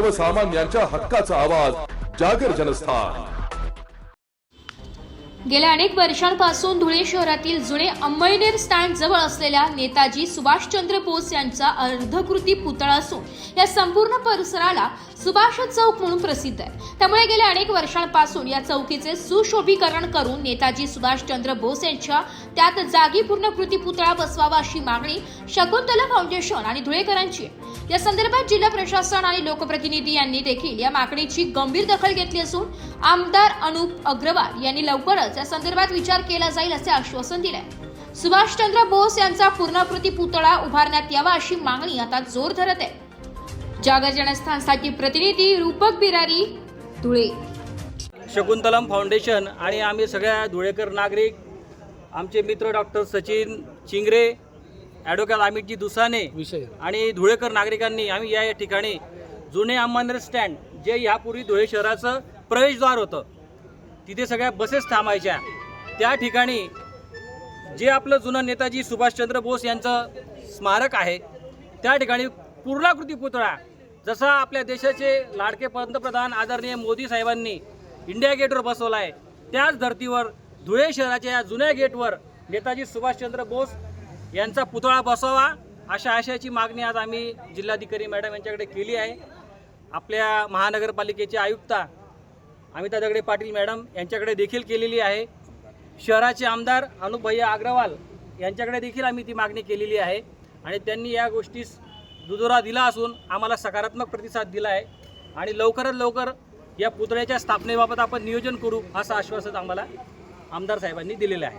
सर्वसामान्यांच्या हक्काचा आवाज जागर जनस्थान. गेल्या अनेक वर्षांपासून धुळे शहरातील जुने अंमळनेर स्टँड जवळ असलेल्या नेताजी सुभाषचंद्र बोस यांचा अर्धकृती पुतळा असून या संपूर्ण परिसराला सुभाष चौक म्हणून प्रसिद्ध आहे. त्यामुळे गेल्या अनेक वर्षांपासून या चौकीचे सुशोभीकरण करून नेताजी सुभाषचंद्र बोस यांच्या त्यात जागी पूर्ण कृती पुतळा बसवावा अशी मागणी शकुंतला फाउंडेशन आणि धुळेकरांची आहे. या संदर्भात जिल्हा प्रशासन आणि लोकप्रतिनिधी यांनी देखील या मागणीची गंभीर दखल घेतली असून आमदार अनुप अग्रवाल यांनी लवकरच या संदर्भात विचार केला जाईल असे आश्वासन दिले सुभाषचंद्र बोस यांचा पूर्णाकृती पुतळा उभारण्यात यावा अशी मागणी आता जोर धरत आहे. जागर जनस्थानसाठी प्रतिनिधी रूपक बिरारी धुळे. शकुंतलम फाउंडेशन आणि आम्ही सगळ्या धुळेकर नागरिक आमचे मित्र डॉक्टर सचिन चिंगरे ॲडव्होकेट अमितजी दुसाने विषय. आणि धुळेकर नागरिकांनी आम्ही या ठिकाणी जुने अंमनेर स्टँड जे ह्यापूर्वी धुळे शहराचं प्रवेशद्वार होतं तिथे सगळ्या बसेस थांबायच्या. त्या ठिकाणी जे आपलं जुनं नेताजी सुभाषचंद्र बोस यांचं स्मारक आहे त्या ठिकाणी पूर्णाकृती पुतळा. जसा आपल्या देशाचे लाडके पंतप्रधान आदरणीय मोदी साहेबांनी इंडिया गेटवर बसवला आहे त्याच धर्तीवर धुळे शहराच्या या जुन्या गेटवर नेताजी सुभाषचंद्र बोस यांचा पुतळा बसावा अशा आशयाची मागणी आज आम्ही जिल्हाधिकारी मॅडम यांच्याकडे केली आहे. आपल्या महानगरपालिकेचे आयुक्ता अमिता दगडे पाटील मॅडम यांच्याकडे देखील केलेली आहे. शहराचे आमदार अनुभय्या अग्रवाल यांच्याकडे देखील आम्ही ती मागणी केलेली आहे. आणि त्यांनी या गोष्टीस दुजोरा दिला असून आम्हाला सकारात्मक प्रतिसाद दिला आहे आणि लवकरात लवकर या पुतळ्याच्या स्थापनेबाबत आपण नियोजन करू असं आश्वासन आम्हाला आमदार साहेबांनी दिलेलं आहे.